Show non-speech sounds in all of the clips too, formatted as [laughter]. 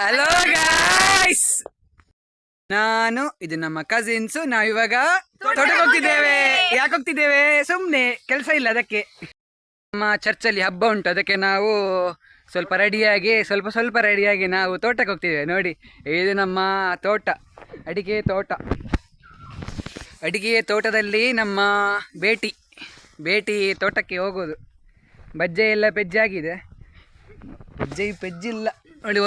Hello guys ನಾನು ಇದು ನಮ್ಮ ಕಸಿನ್ಸ್ ನಾವು ಇವಾಗ ತೋಟಕ್ಕೆ ಹೋಗ್ತಿದ್ದೇವೆ. ಯಾಕೆ ಹೋಗ್ತಿದ್ದೇವೆ? ಸುಮ್ಮನೆ ಕೆಲಸ ಇಲ್ಲ ಅದಕ್ಕೆ. ನಮ್ಮ ಚರ್ಚಲ್ಲಿ ಹಬ್ಬ ಉಂಟು ಅದಕ್ಕೆ ನಾವು ಸ್ವಲ್ಪ ರೆಡಿಯಾಗಿ ಸ್ವಲ್ಪ ಸ್ವಲ್ಪ ರೆಡಿಯಾಗಿ ನಾವು ತೋಟಕ್ಕೆ ಹೋಗ್ತಿದ್ದೇವೆ. ನೋಡಿ ಇದು ನಮ್ಮ ತೋಟ ಅಡಿಕೆ ತೋಟ. ಅಡಿಕೆ ತೋಟದಲ್ಲಿ ನಮ್ಮ ಭೇಟಿ ಭೇಟಿ ತೋಟಕ್ಕೆ ಹೋಗೋದು. ಬಜ್ಜೆ ಎಲ್ಲ ಪೆಜ್ಜಾಗಿದೆ. ಬಜ್ಜೆ ಪೆಜ್ಜಿಲ್ಲ. ನೋಡಿ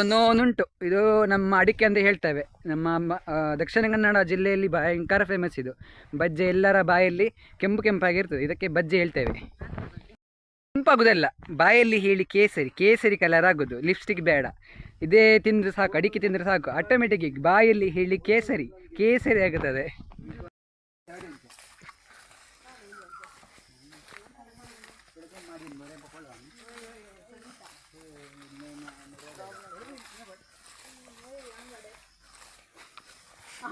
ಉಂಟು ಇದು ನಮ್ಮ ಅಡಿಕೆ ಅಂತ ಹೇಳ್ತೇವೆ. ನಮ್ಮ ದಕ್ಷಿಣ ಕನ್ನಡ ಜಿಲ್ಲೆಯಲ್ಲಿ ಭಯಂಕರ ಫೇಮಸ್ ಇದು. ಬಜ್ಜೆ ಎಲ್ಲರ ಬಾಯಲ್ಲಿ ಕೆಂಪು ಕೆಂಪಾಗಿರ್ತದೆ ಇದಕ್ಕೆ ಬಜ್ಜೆ ಹೇಳ್ತೇವೆ. ಕೆಂಪಾಗುದಲ್ಲ, ಬಾಯಲ್ಲಿ ಹೇಳಿ ಕೇಸರಿ. ಕೇಸರಿ ಕಲರ್ ಆಗೋದು. ಲಿಪ್ಸ್ಟಿಕ್ ಬೇಡ. ಇದೇ ತಿಂದ್ರೆ ಸಾಕು, ಅಡಿಕೆ ತಿಂದ್ರೆ ಸಾಕು. ಆಟೋಮೆಟಿಕ್ ಬಾಯಲ್ಲಿ ಹೇಳಿ ಕೇಸರಿ. ಕೇಸರಿ ಆಗುತ್ತದೆ.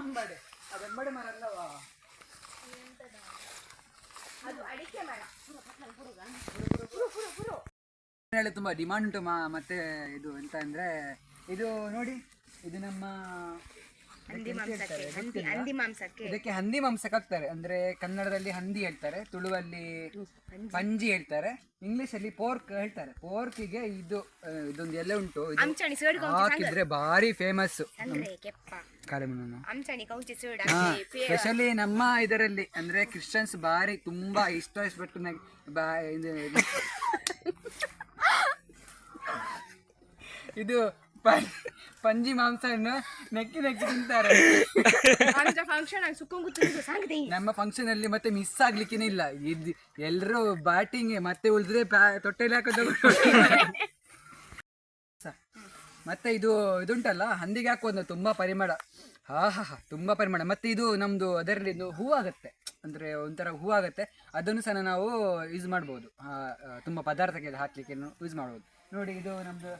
ಅಂಬಡೆ ಅದು ಅಂಬಡೆ ಮರ. ಅಲ್ಲವಾ ಹೇಳಿ ತುಂಬಾ ಡಿಮಾಂಡ್ ಉಂಟು ಮಾ ಮತ್ತೆ ಇದು ಎಂತ ಅಂದ್ರೆ ಇದು ನೋಡಿ ಇದು ನಮ್ಮ ಹಂದಿ ಇದಕ್ಕೆ ಮಾಂಸಕ್ಕೆ ಹಂದಿ ಮಾಂಸಕ್ಕೆ. ಇದಕ್ಕೆ ಹಂದಿ ಮಾಂಸಕ್ಕೆ ಹಾಕ್ತಾರೆ. ಅಂದ್ರೆ ಕನ್ನಡದಲ್ಲಿ ಹಂದಿ ಹೇಳ್ತಾರೆ ತುಳುವಲ್ಲಿ ಪಂಜಿ ಹೇಳ್ತಾರೆ ಇಂಗ್ಲಿಷ್ ಅಲ್ಲಿ ಪೋರ್ಕ್ ಹೇಳ್ತಾರೆ. ಪೋರ್ಕಿಗೆ ಇದು ಇದೊಂದು ಎಲೆ ಉಂಟು. ಇದು ಅಂಚಣಿ ಸೇಡ್ ಹಾಕಿದ್ರೆ ಭಾರಿ ಫೇಮಸ್ ಅಂದ್ರೆ ಕೆಪ್ಪ ಕಾಳೆಮಣ್ಣು ಅಂಚಣಿ ಕೌಚಿ ಸೇಡ್ ಹಾ ಸ್ಪೆಷಲಿ ನಮ್ಮ ಇದರಲ್ಲಿ ಅಂದ್ರೆ ಕ್ರಿಶ್ಚಿಯನ್ಸ್ ಬಾರಿ ತುಂಬಾ ಇಷ್ಟ ಇಷ್ಟಪಟ್ಟು ಬಾ ಇದು [laughs] ಪಂಜಿ ಮಾಂಸವನ್ನು ನೆಕ್ಕಿ ನೆಕ್ಕಿ ತಿಂತಾರೆ. ಫಂಕ್ಷನ್ ಆಗಿ ನಮ್ಮ ಫಂಕ್ಷನ್ ಅಲ್ಲಿ ಮತ್ತೆ ಮಿಸ್ ಆಗ್ಲಿಕ್ಕೇನೆ ಇಲ್ಲ. ಇದ್ ಎಲ್ಲರೂ ಬ್ಯಾಟಿಂಗ್ ಮತ್ತೆ ಉಳಿದ್ರೆ ತೊಟ್ಟೆಲಿ ಹಾಕೋದು. ಮತ್ತೆ ಇದು ಇದುಂಟಲ್ಲ ಹಂದಿಗೆ ಹಾಕೋದು ತುಂಬಾ ಪರಿಮಳ. ಹಾ ಹಾ ಹಾ ತುಂಬಾ ಪರಿಮಳ. ಮತ್ತೆ ಇದು ನಮ್ದು ಅದರಲ್ಲಿ ಹೂ ಆಗುತ್ತೆ. ಅಂದ್ರೆ ಒಂಥರ ಹೂ ಆಗುತ್ತೆ. ಅದನ್ನು ಸಹ ನಾವು ಯೂಸ್ ಮಾಡ್ಬೋದು. ತುಂಬಾ ಪದಾರ್ಥಕ್ಕೆ ಹಾಕ್ಲಿಕ್ಕೆ ಯೂಸ್ ಮಾಡ್ಬೋದು. ನೋಡಿ ಇದು ನಮ್ದು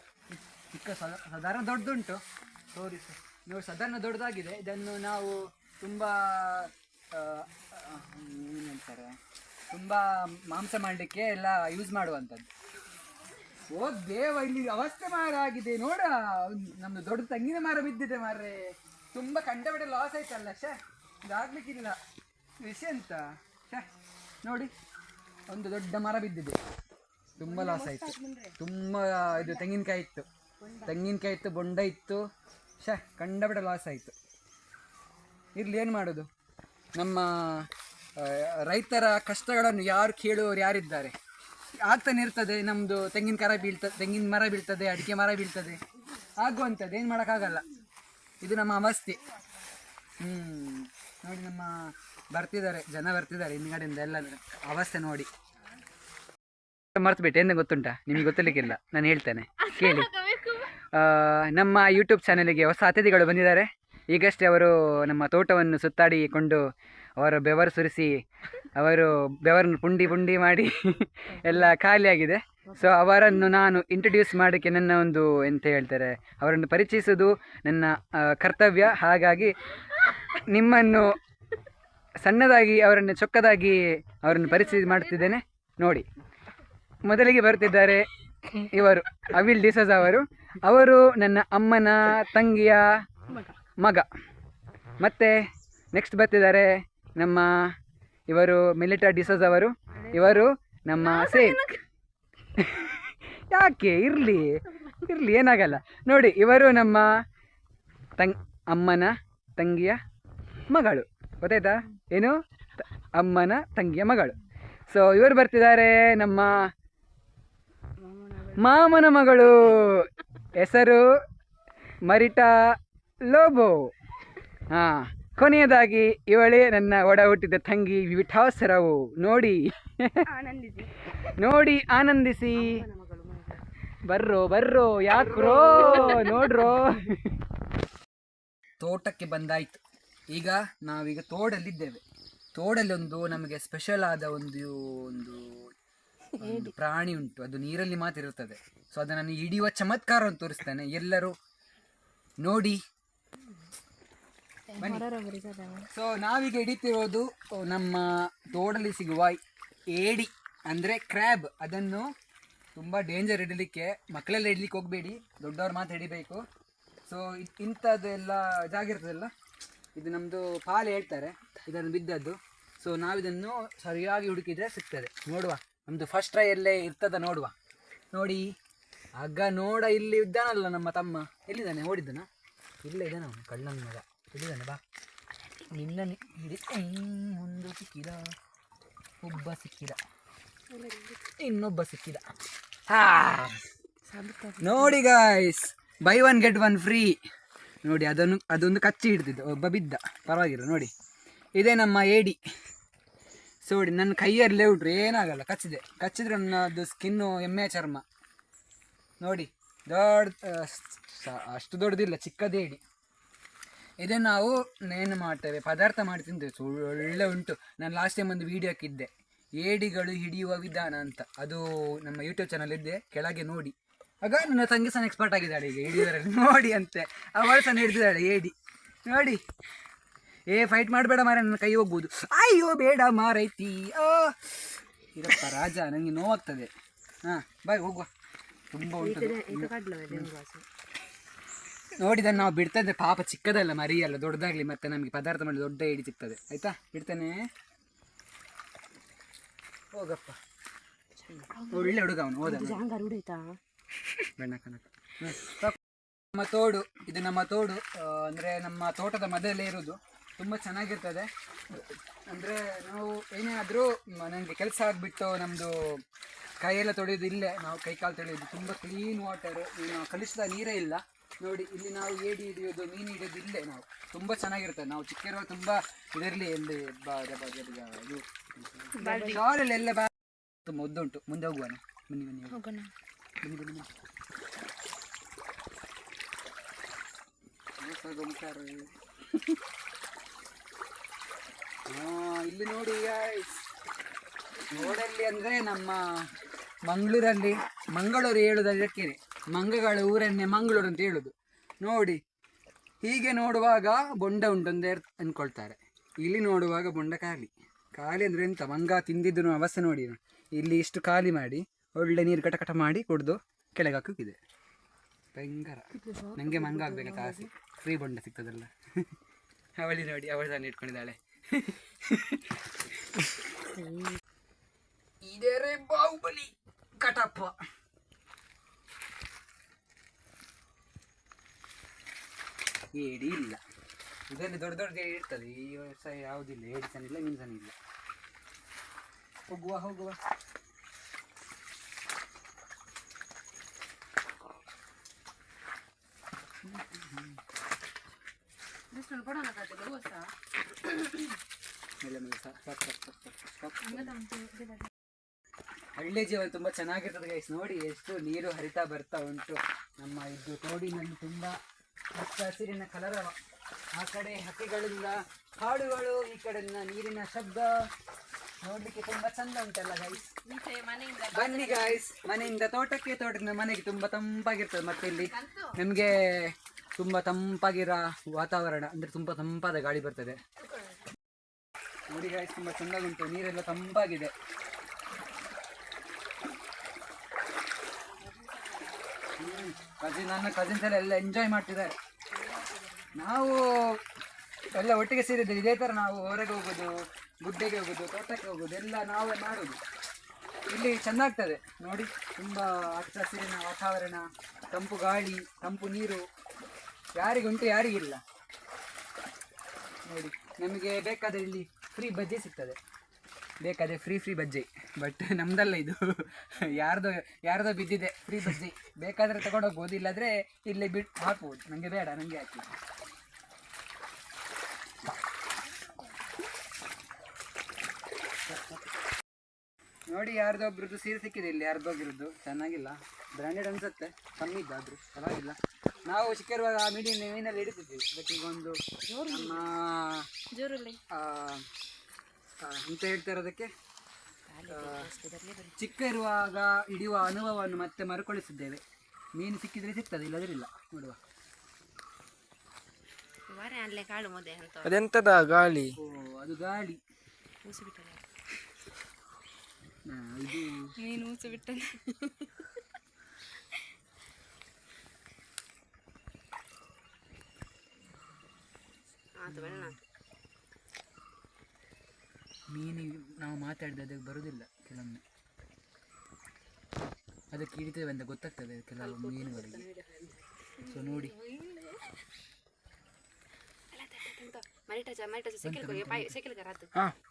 ಚಿಕ್ಕ ಸಾಧಾರಣ ದೊಡ್ಡದುಂಟು ಸರ್ ನೀವು ಸಾಧಾರಣ ದೊಡ್ಡದಾಗಿದೆ. ಇದನ್ನು ನಾವು ತುಂಬ ಏನಂತಾರೆ? ತುಂಬ ಮಾಂಸ ಮಾಡಲಿಕ್ಕೆ ಎಲ್ಲ ಯೂಸ್ ಮಾಡುವಂಥದ್ದು. ಓ ದೇವ ಇಲ್ಲಿ ಅವಸ್ಥೆ ಮಾರ ಆಗಿದೆ. ನೋಡ ನಮ್ಮದು ದೊಡ್ಡ ತೆಂಗಿನ ಮರ ಬಿದ್ದಿದೆ ಮಾರ್ರೆ. ತುಂಬಾ ಕಂಡಪಟ್ಟೆ ಲಾಸ್ ಆಯ್ತಲ್ಲ ಶೇ ಇದಾಗ್ಲಿಕ್ಕಿಲ್ಲ. ವಿಷಯ ಎಂತ? ಶ ನೋಡಿ ಒಂದು ದೊಡ್ಡ ಮರ ಬಿದ್ದಿದೆ. ತುಂಬ ಲಾಸ್ ಆಯ್ತು. ತುಂಬ ಇದು ತೆಂಗಿನಕಾಯಿ ಇತ್ತು. ತೆಂಗಿನಕಾಯಿ ಇತ್ತು, ಬೊಂಡ ಇತ್ತು. ಶ ಕಂಡಬಿಡ ಲಾಸ್ ಆಯಿತು. ಇರ್ಲಿ, ಏನು ಮಾಡೋದು? ನಮ್ಮ ರೈತರ ಕಷ್ಟಗಳನ್ನು ಯಾರು ಕೇಳುವವರು ಯಾರಿದ್ದಾರೆ? ಆಗ್ತಾನೆ ಇರ್ತದೆ ನಮ್ಮದು ತೆಂಗಿನ ಕರ ಬೀಳ್ತದೆ, ತೆಂಗಿನ ಮರ ಬೀಳ್ತದೆ, ಅಡಿಕೆ ಮರ ಬೀಳ್ತದೆ. ಆಗುವಂಥದ್ದು, ಏನು ಮಾಡೋಕ್ಕಾಗಲ್ಲ. ಇದು ನಮ್ಮ ಅವಸ್ಥೆ. ಹ್ಞೂ ನೋಡಿ ನಮ್ಮ ಬರ್ತಿದ್ದಾರೆ, ಜನ ಬರ್ತಿದ್ದಾರೆ ಹಿಂದ್ಗಡೆಯಿಂದ ಎಲ್ಲ ಅವಸ್ಥೆ ನೋಡಿ. ಮರ್ತು ಬಿಟ್ಟೆ ಏನು ಗೊತ್ತುಂಟಾ? ನಿಮ್ಗೆ ಗೊತ್ತಿರ್ಲಿಕ್ಕಿಲ್ಲ ನಾನು ಹೇಳ್ತೇನೆ. ಕೇಳಿ. ನಮ್ಮ ಯೂಟ್ಯೂಬ್ ಚಾನಲಿಗೆ ಹೊಸ ಅತಿಥಿಗಳು ಬಂದಿದ್ದಾರೆ. ಈಗಷ್ಟೇ ಅವರು ನಮ್ಮ ತೋಟವನ್ನು ಸುತ್ತಾಡಿಕೊಂಡು ಅವರ ಬೆವರು ಸುರಿಸಿ ಅವರು ಬೆವರನ್ನು ಪುಂಡಿ ಪುಂಡಿ ಮಾಡಿ [laughs] ಎಲ್ಲ ಖಾಲಿಯಾಗಿದೆ. ಸೊ ಅವರನ್ನು ನಾನು ಇಂಟ್ರಡ್ಯೂಸ್ ಮಾಡೋಕ್ಕೆ ನನ್ನ ಒಂದು ಎಂತ ಹೇಳ್ತಾರೆ ಅವರನ್ನು ಪರಿಚಯಿಸೋದು ನನ್ನ ಕರ್ತವ್ಯ. ಹಾಗಾಗಿ ನಿಮ್ಮನ್ನು ಸಣ್ಣದಾಗಿ ಅವರನ್ನು ಚೊಕ್ಕದಾಗಿ ಅವರನ್ನು ಪರಿಚಯ ಮಾಡ್ತಿದ್ದೇನೆ. ನೋಡಿ ಮೊದಲಿಗೆ ಬರ್ತಿದ್ದಾರೆ ಇವರು ಅವಿಲ್ ಡಿಸೋಜ್ ಅವರು. ಅವರು ನನ್ನ ಅಮ್ಮನ ತಂಗಿಯ ಮಗ. ಮತ್ತೆ ನೆಕ್ಸ್ಟ್ ಬರ್ತಿದ್ದಾರೆ ನಮ್ಮ ಇವರು ಮಿಲಿಟರಿ ಡಿಸೋಸ್ ಅವರು. ಇವರು ನಮ್ಮ ಸೇಮ್ [laughs] ಯಾಕೆ? ಇರಲಿ. ಇರಲಿ ಏನಾಗಲ್ಲ. ನೋಡಿ ಇವರು ನಮ್ಮ ತಂಗ್ ಅಮ್ಮನ ತಂಗಿಯ ಮಗಳು. ಗೊತ್ತಾಯ್ತಾ? ಏನು? ಅಮ್ಮನ ತಂಗಿಯ ಮಗಳು. ಸೊ ಇವರು ಬರ್ತಿದ್ದಾರೆ ನಮ್ಮ ಮಾಮನ ಮಗಳು ಹೆಸರು ಮರಿಟಾ ಲೋಬೋ. ಹಾ ಕೊನೆಯದಾಗಿ ಇವಳೇ ನನ್ನ ಒಡ ಹುಟ್ಟಿದ ತಂಗಿ ವಿಠಾಸರವು ನೋಡಿ. ನೋಡಿ ಆನಂದಿಸಿ. ಬರ್ರೋ ಬರ್ರೋ ಯಾಕ್ರೋ ನೋಡ್ರೋ. ತೋಟಕ್ಕೆ ಬಂದಾಯ್ತು. ಈಗ ನಾವೀಗ ತೋಡಲ್ಲಿದ್ದೇವೆ. ತೋಡಲ್ಲಿ ಒಂದು ನಮಗೆ ಸ್ಪೆಷಲ್ ಆದ ಒಂದು ಒಂದು ಒಂದು ಪ್ರಾಣಿ ಉಂಟು ಅದು ನೀರಲ್ಲಿ ಮಾತ್ರ ಇರುತ್ತದೆ. ಸೊ ಅದನ್ನು ಹಿಡಿಯುವ ಚಮತ್ಕಾರವನ್ನು ತೋರಿಸ್ತೇನೆ. ಎಲ್ಲರೂ ನೋಡಿ. ಸೊ ನಾವೀಗ ಹಿಡಿತಿರೋದು ನಮ್ಮ ತೋಡಲ್ಲಿ ಸಿಗುವ ಏಡಿ ಅಂದರೆ ಕ್ರ್ಯಾಬ್. ಅದನ್ನು ತುಂಬ ಡೇಂಜರ್ ಹಿಡಿಲಿಕ್ಕೆ ಮಕ್ಕಳೆಲ್ಲ ಹಿಡ್ಲಿಕ್ಕೆ ಹೋಗಬೇಡಿ. ದೊಡ್ಡವ್ರು ಮಾತು ಹಿಡಿಬೇಕು. ಸೊ ಇಂಥದ್ದೆಲ್ಲ ಜಾಗ ಇರ್ತದಲ್ಲ ಇದು ನಮ್ಮದು ಪಾಲು ಹೇಳ್ತಾರೆ. ಇದನ್ನು ಬಿದ್ದದ್ದು. ಸೊ ನಾವಿದನ್ನು ಸರಿಯಾಗಿ ಹುಡುಕಿದ್ರೆ ಸಿಗ್ತದೆ. ನೋಡುವ. ನಮ್ಮದು ಫಸ್ಟ್ ಟ್ರೈಯಲ್ಲೇ ಇರ್ತದ ನೋಡುವ. ನೋಡಿ, ಆಗ ನೋಡ ಇಲ್ಲಿ ಇದ್ದಾನಲ್ಲ ನಮ್ಮ ತಮ್ಮ. ಎಲ್ಲಿದ್ದಾನೆ? ಓಡಿದ್ದಾನ? ಇಲ್ಲೇ ಇದ್ದಾನೆ ಅವನು, ಕಳ್ಳನ ಮಗ. ಇಲ್ಲಿದ್ದಾನೆ ಬಾ. ನಿನ್ನ ಒಂದು ಸಿಕ್ಕಿದ. ಒಬ್ಬ ಸಿಕ್ಕಿದ. ಇನ್ನೊಬ್ಬ ಸಿಕ್ಕಿದ. ಹಾ. ನೋಡಿ guys buy one get one free ನೋಡಿ, ಅದನ್ನು ಅದೊಂದು ಕಚ್ಚಿ ಹಿಡ್ದಿದ್ದು. ಒಬ್ಬ ಬಿದ್ದ. ಪರವಾಗಿಲ್ಲ. ನೋಡಿ. ಇದೇ ನಮ್ಮ ಏಡಿ ಸೊ ನೋಡಿ ನನ್ನ ಕೈಯಲ್ಲಿ ಉಂಟ್ರು ಏನಾಗಲ್ಲ, ಕಚ್ಚಿದೆ. ಕಚ್ಚಿದ್ರೆ ನನ್ನದು ಸ್ಕಿನ್ನು ಎಮ್ಮೆ ಚರ್ಮ. ನೋಡಿ, ದೊಡ್ಡ ಅಷ್ಟು ದೊಡ್ಡದಿಲ್ಲ, ಚಿಕ್ಕದೇ ಏಡಿ ಇದನ್ನು ನಾವು ಏನು ಮಾಡ್ತೇವೆ, ಪದಾರ್ಥ ಮಾಡಿ ತಿಂತೇವೆ ಸುಳ್ಳೆ ಒಳ್ಳೆ ಉಂಟು. ನಾನು ಲಾಸ್ಟ್ ಟೈಮ್ ಒಂದು ವಿಡಿಯೋ ಹಾಕಿದ್ದೆ. ಏಡಿಗಳು ಹಿಡಿಯುವ ವಿಧಾನ ಅಂತ. ಅದು ನಮ್ಮ ಯೂಟ್ಯೂಬ್ ಚಾನಲ್ ಇದ್ದೆ ಕೆಳಗೆ ನೋಡಿ. ಆಗ ನನ್ನ ತಂಗಿ ಸಣ್ಣ ಎಕ್ಸ್ಪರ್ಟ್ ಆಗಿದ್ದಾಳೆ ಈಗ ಹಿಡಿಯೋದ್ರಲ್ಲಿ ನೋಡಿ ಅಂತೆ. ಅವಳು ಸಹ ಹಿಡಿದಿದ್ದಾಳೆ ಏಡಿ. ನೋಡಿ. ಏ ಫೈಟ್ ಮಾಡಬೇಡ ಮಾರೆ ನನ್ನ ಕೈ ಹೋಗ್ಬೋದು. ಅಯ್ಯೋ ಬೇಡ ಮಾರೈತಿ. ಆ. ಇರಪ್ಪ ರಾಜ ನನಗೆ ನೋವಾಗ್ತದೆ. ಹಾಂ ಬಾಯ್ ಹೋಗುವ. ತುಂಬ ಉಂಟು ನೋಡಿದ ನಾವು ಬಿಡ್ತಾ ಇದ್ದೆ ಪಾಪ ಚಿಕ್ಕದಲ್ಲ ಮರಿ ಅಲ್ಲ ದೊಡ್ಡದಾಗ್ಲಿ ಮತ್ತೆ ನಮಗೆ ಪದಾರ್ಥ ಮಾಡಿ ದೊಡ್ಡ ಏಡಿ ಸಿಗ್ತದೆ. ಆಯ್ತಾ? ಬಿಡ್ತಾನೆ. ಹೋಗಪ್ಪ. ಒಳ್ಳೆ ಹುಡುಗ ಅವನು ಹೋದ. ಬೆಣ್ಣ. ನಮ್ಮ ತೋಡು ಇದು ನಮ್ಮ ತೋಡು ಅಂದ್ರೆ ನಮ್ಮ ತೋಟದ ಮಧ್ಯದಲ್ಲೇ ಇರೋದು. ತುಂಬ ಚೆನ್ನಾಗಿರ್ತದೆ. ಅಂದರೆ ನಾವು ಏನೇ ಆದರೂ ನನಗೆ ಕೆಲಸ ಆಗಿಬಿಟ್ಟು ನಮ್ಮದು ಕೈಯೆಲ್ಲ ತೊಳೆಯೋದು ಇಲ್ಲೇ ನಾವು ಕೈ ಕಾಲು ತೊಳೆಯೋದು ತುಂಬ ಕ್ಲೀನ್ ವಾಟರ್ ನಾವು ಕಲಿಸಿದ ನೀರೇ ಇಲ್ಲ. ನೋಡಿ ಇಲ್ಲಿ ನಾವು ಏಡಿ ಹಿಡಿಯೋದು ಮೀನು ಹಿಡಿಯೋದು ಇಲ್ಲೇ ನಾವು. ತುಂಬ ಚೆನ್ನಾಗಿರ್ತದೆ ನಾವು ಚಿಕ್ಕಿರುವಾಗ ತುಂಬ ಇದರಲ್ಲಿ ಎಲ್ಲಿ ಶಾಲೆಲ್ಲ ಎಲ್ಲ ಬಾ ತುಂಬ ಉದ್ದುಂಟು ಮುಂದೆ ಹೋಗುವಾನೆ? ಬನ್ನಿ ಬನ್ನಿ. ಹೋಗೋಣ. ಬನ್ನಿ ಬನ್ನಿ ಇಲ್ಲಿ ನೋಡಿ ರೋಡಲ್ಲಿ ಅಂದ್ರೆ ನಮ್ಮ ಮಂಗಳೂರಲ್ಲಿ ಮಂಗಳೂರು ಹೇಳುದು ಅದಕ್ಕೆ ಮಂಗಗಳ ಊರನ್ನೇ ಮಂಗಳೂರು ಅಂತ ಹೇಳುದು. ನೋಡಿ, ಹೀಗೆ ನೋಡುವಾಗ ಬೊಂಡ ಉಂಟೊಂದೇ ಅಂದ್ಕೊಳ್ತಾರೆ ಇಲ್ಲಿ ನೋಡುವಾಗ ಬೊಂಡ ಖಾಲಿ. ಖಾಲಿ ಅಂದರೆ ಎಂತ? ಮಂಗ ತಿಂದಿದ್ದು ಅವಸ್ಥೆ ನೋಡಿ ಇಲ್ಲಿ ಇಷ್ಟು ಖಾಲಿ ಮಾಡಿ, ಒಳ್ಳೆ ನೀರು ಕಟ ಕಟ ಮಾಡಿ ಕುಡ್ದು ಕೆಳಗೆ ಭಯಂಕರ. ನನಗೆ ಮಂಗ ಆಗ್ಬೇಕಂತ ಆಸೆ. ಫ್ರೀ ಬೊಂಡ ಸಿಗ್ತದಲ್ಲ. [laughs] ಅವಳಿ ನೋಡಿ, ಅವಳಿ ತಾನು ಇಟ್ಕೊಂಡಿದ್ದಾಳೆ. ಇದೇ ರೇ ಬಾಹುಬಲಿ ಕಟಪ್ಪ. ಏಡಿ ಇಲ್ಲ. ಇದರಲ್ಲಿ ದೊಡ್ಡ ದೊಡ್ಡ ಏಡಿ ಇರ್ತದೆ. ಈ ವರ್ಷ ಯಾವುದಿಲ್ಲ ಏಡಿ ಸಹ ಇಲ್ಲ ಮೀನು ಇಲ್ಲ. ಹೋಗುವ ಹೋಗುವ. ಮೇಲೆ ಮೇಲೆ ಸಾಕು ಸಾಕು ಸಾಕು ಸಾಕು ಸಾಕು ಸಾಕು ಹಳ್ಳಿ ಜೀವನ ತುಂಬಾ ಚೆನ್ನಾಗಿರ್ತದೆ ಗೈಸ್ ನೋಡಿ ಎಷ್ಟು ನೀರು ಹರಿತಾ ಬರ್ತಾ ಉಂಟು. ನಮ್ಮ ಇದು ತೋಡಿನಲ್ಲಿ ತುಂಬಾ ಹಚ್ಚ ಹಸಿರಿನ ಕಲರ ಆ ಕಡೆ ಹಕ್ಕಿಗಳಿಂದ ಹಾಡುಗಳು ಈ ಕಡೆಯಿಂದ ನೀರಿನ ಶಬ್ದ. ನೋಡ್ಲಿಕ್ಕೆ ತುಂಬಾ ಚಂದ ಉಂಟಲ್ಲ ಗೈಸ್ ಬನ್ನಿ ಗೈಸ್ ಮನೆಯಿಂದ ತೋಟಕ್ಕೆ ತೋಟದಿಂದ ಮನೆಗೆ ತುಂಬಾ ತಂಪಾಗಿರ್ತದೆ ಮತ್ತೆ ಇಲ್ಲಿ ನಿಮ್ಗೆ ತುಂಬಾ ತಂಪಾಗಿರೋ ವಾತಾವರಣ ಅಂದ್ರೆ ತುಂಬಾ ತಂಪಾದ ಗಾಳಿ ಬರ್ತದೆ. ನೋಡಿ ಗಾಯ್ಸ್ ತುಂಬ ಚೆಂದಾಗುಂಟು ನೀರೆಲ್ಲ ತಂಪಾಗಿದೆ. ಕಜಿನ್ ನನ್ನ ಕಸಿನ್ಸ್ ಎಲ್ಲ ಎಲ್ಲ ಎಂಜಾಯ್ ಮಾಡ್ತಿದ್ದಾರೆ. ನಾವು ಎಲ್ಲ ಒಟ್ಟಿಗೆ ಸೇರಿದ್ದೇವೆ ಇದೇ ಥರ ನಾವು ಹೊರಗೆ ಹೋಗೋದು, ಗುಡ್ಡೆಗೆ ಹೋಗೋದು, ತೋಟಕ್ಕೆ ಹೋಗೋದು, ಎಲ್ಲ ನಾವೇ ಮಾಡೋದು. ಇಲ್ಲಿ ಚೆನ್ನಾಗ್ತದೆ. ನೋಡಿ, ತುಂಬ ಹಚ್ಚ ಹಸಿರಿನ ವಾತಾವರಣ, ತಂಪು ಗಾಳಿ, ತಂಪು ನೀರು. ಯಾರಿಗುಂಟು ಯಾರಿಗಿಲ್ಲ ನೋಡಿ, ನಮಗೆ ಬೇಕಾದರೆ ಇಲ್ಲಿ ಫ್ರೀ ಬಜ್ಜಿ ಸಿಗ್ತದೆ. ಬೇಕಾದರೆ ಫ್ರೀ ಫ್ರೀ ಬಜ್ಜಿ, ಬಟ್ ನಮ್ದಲ್ಲ ಇದು. ಯಾರ್ದೋ ಯಾರ್ದೋ ಬಿದ್ದಿದೆ, ಫ್ರೀ ಬಜ್ಜಿ. ಬೇಕಾದರೆ ತಗೊಂಡೋಗ್ಬೋದು, ಇಲ್ಲಾದ್ರೆ ಇಲ್ಲೇ ಬಿಟ್ಟು ಹಾಕ್ಬೋದು. ನನಗೆ ಬೇಡ ನನಗೆ ಹಾಕಿ. ನೋಡಿ ಯಾರ್ದೊಬ್ರದ್ದು ಸೀರೆ ಸಿಕ್ಕಿದೆ ಇಲ್ಲಿ ಯಾರ್ದೊಬ್ರದ್ದು ಚೆನ್ನಾಗಿಲ್ಲ. ಬ್ರ್ಯಾಂಡೆಡ್ ಅನ್ಸುತ್ತೆ. ಕಮ್ಮಿ ಇದ್ದಾದ್ರು ಪರವಾಗಿಲ್ಲ. ನಾವು ಚಿಕ್ಕಿರುವಾಗ ಮೀಡಿಯಂ ಮೀನಲ್ಲಿ ಹಿಡಿತಿದ್ವಿ ಬಟ್ ಅದಕ್ಕೆ ಒಂದು ನಮ್ಮ ಜೋರಲ್ಲಿ. ಆ, ಆ, ಎಂತ ಹೇಳ್ತಾರೆ ಅದಕ್ಕೆ ಚಿಕ್ಕ ಇರುವಾಗ ಹಿಡಿಯುವ ಅನುಭವವನ್ನು ಮತ್ತೆ ಮರುಕಳಿಸಿದ್ದೇವೆ. ಮೀನು ಸಿಕ್ಕಿದ್ರೆ ಸಿಗ್ತದೆ ಇಲ್ಲದ್ರೆ ಇಲ್ಲ ನೋಡುವ ಅಂತ. ಅದೆಂತದ ಗಾಳಿ? ಓ ಅದು ಗಾಳಿ ಊಸು ಬಿಟ್ಟರೆ ಆ, ಇದು ನೀನು ಊಸು ಬಿಟ್ಟ ಆತು ಬೆಳ್ಳನಾತು ಮೀನು ನಾವು ಮಾತಾಡಿದ ಅದಕ್ಕೆ ಬರೋದಿಲ್ಲ ಕೆಲವೊಮ್ಮೆ. ಅದಕ್ಕೆ ಹಿಡಿತೇವೆ ಅಂತ ಗೊತ್ತಾಗ್ತದೆ ಕೆಲವು ಮೀನುಗಳಿಗೆ. ಸೊ ನೋಡಿ. ಮರಿಟ ಮರಿಟಾ ಸೆಕೆಲ್ ಸೆಕೆಲ್ ಕರ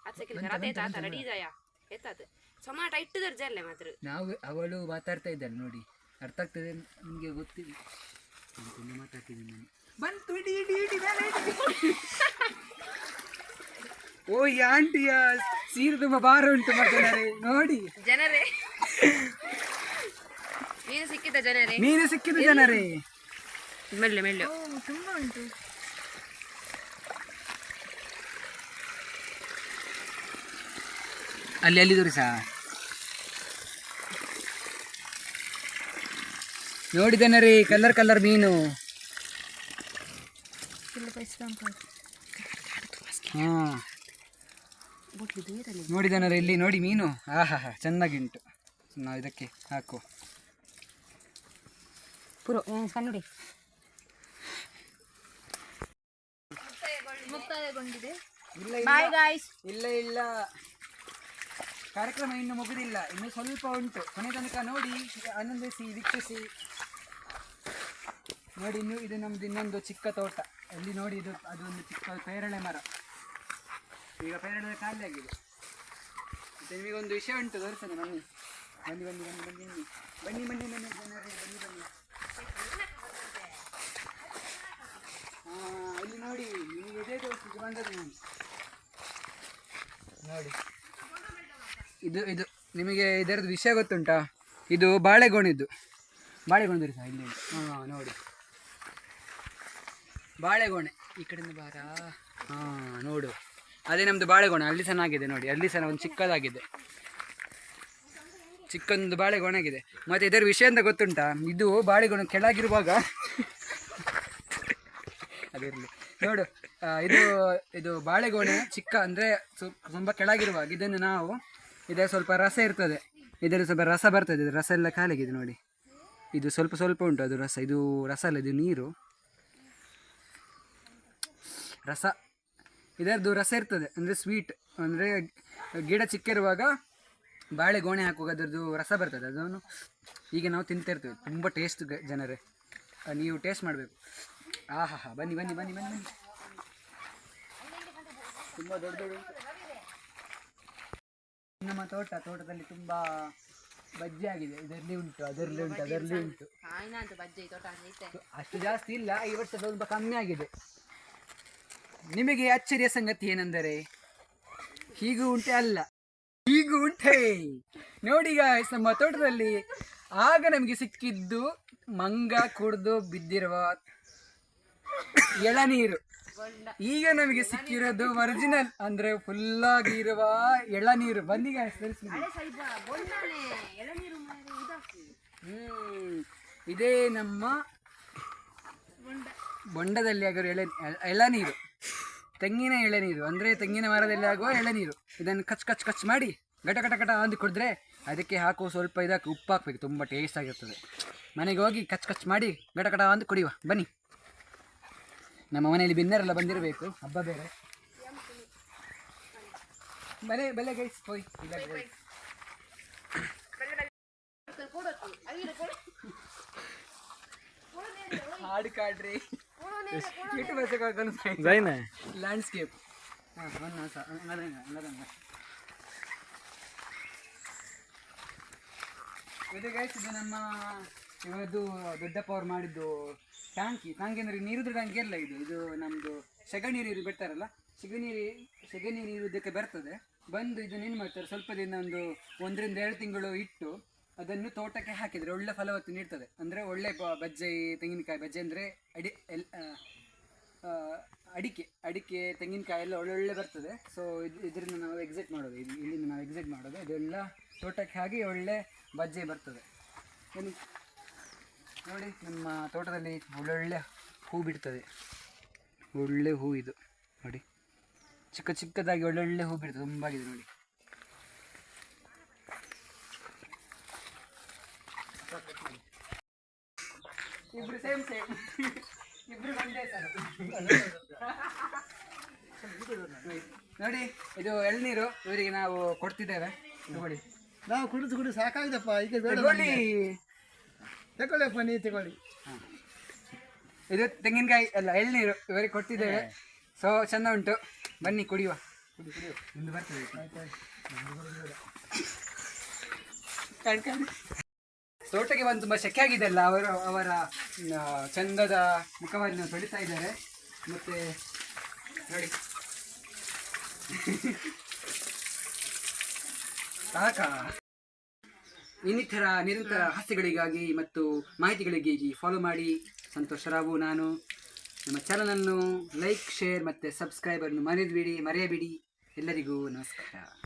ಅದು ಸೆಕೆಲ್ ಕರ ಆತ ರೆಡಿ ಇದಾಯ? ಎತ್ತಾತು. ಸೊಮಾಟ ಇಟ್ಟು ದರ್ಜಲ್ಲೇ ಮಾತ್ರ. ನಾವು ಅವಳು ಮಾತಾಡ್ತಾ ಇದ್ದಾಳೆ ನೋಡಿ. ಅರ್ಥ ಆಗ್ತದೆ ನಿಮಗೆ ಗೊತ್ತಿಲ್ಲ. ತುಂಬ ಮಾತಾಡ್ತಿದ್ದೀನಿ ನಾನು. ಬಂತು ಇಡಿ ಇಡಿ ಇಡಿ ಮೇಲೆ ಇಡಿ. ಓ ಈ ಆಂಟಿಯ ಸೀರೆ ತುಂಬ ಭಾರ ಉಂಟು ಮಕ್ಕಳೇ ನೋಡಿ. ಜನರೇ. ಮೀನು ಸಿಕ್ಕಿದ ಜನರೇ. ಮೀನು ಸಿಕ್ಕಿದ ಜನರೇ. ಮೆಲ್ಲೆ ಮೆಲ್ಲೆ. ತುಂಬಾ ಉಂಟು. ಅಲ್ಲಿ ಅಲ್ಲಿ ತೋರಿಸ ನೋಡಿದ್ದೇನೆ ರೀ ಕಲರ್ ಕಲರ್ ಮೀನು ಹಾಂ. ನೋಡಿದ್ದೇನೆ ರೀ ಇಲ್ಲಿ ನೋಡಿ ಮೀನು. ಹಾ ಹಾ ಹಾ ಚೆನ್ನಾಗಿ ಉಂಟು ನಾವು ಇದಕ್ಕೆ ಹಾಕು ನೋಡಿ ಮುಕ್ತಾಯಗೊಂಡಿದೆ ಇಲ್ಲ ಇಲ್ಲ. ಕಾರ್ಯಕ್ರಮ ಇನ್ನು ಮುಗಿದಿಲ್ಲ. ಇನ್ನು ಸ್ವಲ್ಪ ಉಂಟು. ಕೊನೆ ತನಕ ನೋಡಿ ಆನಂದಿಸಿ ವೀಕ್ಷಿಸಿ. ನೋಡಿ ಇನ್ನು ಇದು ನಮ್ದು ಇನ್ನೊಂದು ಚಿಕ್ಕ ತೋಟ. ಅಲ್ಲಿ ನೋಡಿ ಇದು ಅದೊಂದು ಚಿಕ್ಕ ಪೇರಳೆ ಮರ. ಈಗ ಪೇರಳೆ ಖಾಲಿ ಆಗಿದೆ. ಮತ್ತೆ ನಿಮಗೊಂದು ವಿಷಯ ಉಂಟು ತೋರಿಸ್ತೇನೆ ಬನ್ನಿ. ಬನ್ನಿ ಬನ್ನಿ ಬನ್ನಿ ಬನ್ನಿ ಬನ್ನಿ. ಬನ್ನಿ ಬನ್ನಿ ಜನರೇ, ಬನ್ನಿ ಬನ್ನಿ ಅಲ್ಲಿ ನೋಡಿ ನಿಮಗೆ ಇದೇ ತೋರಿಸ್ಲಿಕ್ಕೆ ಬಂದದ್ದು ನಾನು. ನೋಡಿ. ಇದು ಇದು ನಿಮಗೆ ಇದರದ್ದು ವಿಷಯ ಗೊತ್ತುಂಟಾ? ಇದು ಬಾಳೆಗೊಣಿದ್ದು. ಬಾಳೆಗೊಣೆ ಸಹ ಇಲ್ಲಿ ಹಾಂ, ನೋಡಿ. ಬಾಳೆಗೊಣೆ. ಈ ಕಡೆಯಿಂದ ಬಾರ. ಹಾಂ, ನೋಡು. ಅದೇ ನಮ್ಮದು ಬಾಳೆಗೊಣೆ. ಅಲ್ಲಿ ಚೆನ್ನಾಗಿದೆ, ನೋಡಿ. ಅಲ್ಲಿ ಸಹ ಒಂದು ಚಿಕ್ಕದಾಗಿದೆ. ಚಿಕ್ಕೊಂದು ಬಾಳೆಗೊಣೆ ಆಗಿದೆ. ಮತ್ತು ಇದರ ವಿಷಯ ಅಂತ ಗೊತ್ತುಂಟಾ? ಇದು ಬಾಳೆಗೊಣೆ ಕೆಳಗಿರುವಾಗ ಅದಿರಲಿ ನೋಡು ಇದು ಇದು ಬಾಳೆಗೊನೆ ಚಿಕ್ಕ ಅಂದರೆ ತುಂಬ ಕೆಳಗಿರುವಾಗ ಇದನ್ನು ನಾವು ಇದರ ಸ್ವಲ್ಪ ರಸ ಇರ್ತದೆ. ಇದರಲ್ಲಿ ಸ್ವಲ್ಪ ರಸ ಬರ್ತದೆ. ಇದು ರಸ ಎಲ್ಲ ಕಾಲಿಗಿದೆ ನೋಡಿ. ಇದು ಸ್ವಲ್ಪ ಸ್ವಲ್ಪ ಉಂಟು ಅದು ರಸ. ಇದು ರಸ ಅಲ್ಲ, ಇದು ನೀರು. ರಸ. ಇದರದ್ದು ರಸ ಇರ್ತದೆ. ಅಂದರೆ ಸ್ವೀಟ್ ಅಂದರೆ ಗಿಡ ಚಿಕ್ಕಿರುವಾಗ ಬಾಳೆ ಗೋಣೆ ಹಾಕುವಾಗ ಅದರದ್ದು ರಸ ಬರ್ತದೆ. ಅದನ್ನು ಈಗ ನಾವು ತಿಂತಾ ಇರ್ತೇವೆ. ತುಂಬ ಟೇಸ್ಟ್ ಜನರೇ. ನೀವು ಟೇಸ್ಟ್ ಮಾಡಬೇಕು. ಆಹಾ ಹಾ ಬನ್ನಿ ಬನ್ನಿ ಬನ್ನಿ ಬನ್ನಿ ಬನ್ನಿ. ತುಂಬ ದೊಡ್ಡ ದೊಡ್ಡ. ನಮ್ಮ ತೋಟ ತೋಟದಲ್ಲಿ ತುಂಬಾ ಬಜ್ಜಿ ಆಗಿದೆ. ಇದರಲ್ಲಿ ಉಂಟು ಅದರಲ್ಲಿ ಉಂಟು ಅದರಲ್ಲಿ ಉಂಟು. ಆಯ್ನ ಅಂತ ಬಜ್ಜಿ ತೋಟ ಐತೆ ಅಷ್ಟು ಜಾಸ್ತಿ ಇಲ್ಲ ಈ ವರ್ಷ ಸ್ವಲ್ಪ ಕಮ್ಮಿ ಆಗಿದೆ. ನಿಮಗೆ ಅಚ್ಚರಿಯ ಸಂಗತಿ ಏನೆಂದರೆ ಹೀಗೂ ಉಂಟೆ ಅಲ್ಲ. ಹೀಗೂ ಉಂಟೆ. ನೋಡಿ ಗಾಯ್ಸ್ ನಮ್ಮ ತೋಟದಲ್ಲಿ ಆಗ ನಮಗೆ ಸಿಕ್ಕಿದ್ದು ಮಂಗ ಕುಡಿದು ಬಿದ್ದಿರುವ ಎಳನೀರು. ಈಗ ನಮಗೆ ಸಿಕ್ಕಿರೋದು ಒರಿಜಿನಲ್ ಅಂದ್ರೆ ಫುಲ್ ಆಗಿ ಇರುವ ಎಳನೀರು ಬನ್ನಿ. ಹ್ಮ್. ಇದೇ ನಮ್ಮ ಬೊಂಡದಲ್ಲಿ ಆಗಿರೋ ಎಳೆ ಎಳನೀರು ತೆಂಗಿನ ಎಳೆನೀರು ಅಂದ್ರೆ ತೆಂಗಿನ ಮರದಲ್ಲಿ ಆಗುವ ಎಳನೀರು ಇದನ್ನು ಕಚ್ ಕಚ್ ಕಚ್ ಮಾಡಿ ಗಟ ಘಟ ಘಟ ಅಂದು ಕುಡಿದ್ರೆ ಅದಕ್ಕೆ ಹಾಕುವ ಸ್ವಲ್ಪ ಇದಕ್ಕೆ ಉಪ್ಪು ಹಾಕ್ಬೇಕು. ತುಂಬ ಟೇಸ್ಟ್ ಆಗಿರ್ತದೆ. ಮನೆಗೆ ಹೋಗಿ ಕಚ್ ಕಚ್ ಮಾಡಿ ಘಟ ಘಟ ಅಂದು ಕುಡಿಯುವ. ಬನ್ನಿ. ನಮ್ಮ ಮನೆಯಲ್ಲಿ ಬಿನ್ನರೆಲ್ಲ ಬಂದಿರಬೇಕು. ಹಬ್ಬ ಬೇರೆ. ಬಲೆ ಬೆಲೆ ಗೈಸ್ ಹೋಯ್ ಇಲ್ಲ ಹೋಯ್ ಹಾಡು ಕಾಡ್ರಿ. ಯೂಟ್ಯೂಬ್ ಲ್ಯಾಂಡ್ಸ್ಕೇಪ್ ಹಾಂ ಅನ್ನದಂಗ ಇದು ಗೈಸ್ ಇದು ನಮ್ಮ ಇವತ್ತು ದೊಡ್ಡಪ್ಪ ಅವ್ರು ಮಾಡಿದ್ದು ಟ್ಯಾಂಕಿ ಟ್ಯಾಂಕಿ ಅಂದರೆ ನೀರಿದ್ದು ಟ್ಯಾಂಕಿ ಅಲ್ಲ ಇದು ಇದು ನಮ್ಮದು ಸಗಣಿ ನೀರು ಬಿಡ್ತಾರಲ್ಲ, ಸಗಣಿ ಸಗಣಿ ನೀರು ಬರ್ತದೆ. ಬಂದು ಇದು ಏನು ಮಾಡ್ತಾರೆ, ಸ್ವಲ್ಪ ದಿನ ಒಂದು ಒಂದರಿಂದ ಎರಡು ತಿಂಗಳು ಇಟ್ಟು ಅದನ್ನು ತೋಟಕ್ಕೆ ಹಾಕಿದರೆ ಒಳ್ಳೆ ಫಲವತ್ತು ನೀಡ್ತದೆ. ಅಂದರೆ ಒಳ್ಳೆ ಬಜ್ಜೆ, ತೆಂಗಿನಕಾಯಿ, ಬಜ್ಜೆ ಅಂದರೆ ಅಡಿ, ಎಲ್ ಅಡಿಕೆ ಅಡಿಕೆ, ತೆಂಗಿನಕಾಯಿ ಎಲ್ಲ ಒಳ್ಳೊಳ್ಳೆ ಬರ್ತದೆ. ಸೊ ಇದು, ಇದರಿಂದ ನಾವು ಎಕ್ಸಿಟ್ ಮಾಡೋದು ಇಲ್ಲಿ ಇಲ್ಲಿಂದ ನಾವು ಎಕ್ಸಿಟ್ ಮಾಡೋದು. ಇದೆಲ್ಲ ತೋಟಕ್ಕೆ ಹಾಕಿ ಒಳ್ಳೆ ಬಜ್ಜೆ ಬರ್ತದೆ. ಬನ್ನಿ ನೋಡಿ ನಮ್ಮ ತೋಟದಲ್ಲಿ ಒಳ್ಳೊಳ್ಳೆ ಹೂ ಬಿಡ್ತದೆ. ಒಳ್ಳೆ ಹೂ ಇದು. ನೋಡಿ. ಚಿಕ್ಕ ಚಿಕ್ಕದಾಗಿ ಒಳ್ಳೊಳ್ಳೆ ಹೂ ಬಿಡ್ತದೆ. ತುಂಬಾಗಿದೆ ನೋಡಿ. ಇಬ್ರು ಸೇಮ್ ಸೇಮ್. ಇಬ್ರು ಒಂದೇ ಸರ್ ನೋಡಿ ಇದು ಎಳ್ನೀರು ಇವರಿಗೆ ನಾವು ಕೊಡ್ತಿದ್ದೇವೆ. ನೋಡಿ ನಾವು ಕುಡಿದು ಕುಡಿದು ಸಾಕಾಗಿದೆಪ್ಪ. ಈಗ ಬೇಡ ತಗೊಳ್ಳಿ ತಗೊಳ್ಳಿಯಪ್ಪ ನೀ ತಗೊಳ್ಳಿ. ಇದು ತೆಂಗಿನಕಾಯಿ ಅಲ್ಲ ಎಳ್ನೀರು ಇವರಿಗೆ ಕೊಟ್ಟಿದ್ದೇವೆ. ಸೊ ಚಂದ ಉಂಟು. ಬನ್ನಿ ಕುಡಿಯುವ. ಕುಡಿ ಬರ್ತದೆ ಕಣ್ ಕಣ್. ತೋಟಕ್ಕೆ ಬಂದು ತುಂಬಾ ಶೆಕೆ ಆಗಿದೆ ಅಲ್ಲ ಅವರು ಅವರ ಚಂದದ ಮುಖವನ್ನು ತೊಳಿತಾ ಇದ್ದಾರೆ. ಮತ್ತೆ ನೋಡಿ. [laughs] ಸಾಕಾ ಇನ್ನಿತರ ನಿರಂತರ ಹಾಸ್ಯಗಳಿಗಾಗಿ ಮತ್ತು ಮಾಹಿತಿಗಳಿಗಾಗಿ ಫಾಲೋ ಮಾಡಿ. ಸಂತೋಷ ರಾವು ನಾನು. ನಮ್ಮ ಚಾನಲನ್ನು ಲೈಕ್ ಶೇರ್ ಮತ್ತು ಸಬ್ಸ್ಕ್ರೈಬನ್ನು ಮರೆಯಬೇಡಿ ಮರೆಯಬೇಡಿ. ಎಲ್ಲರಿಗೂ ನಮಸ್ಕಾರ.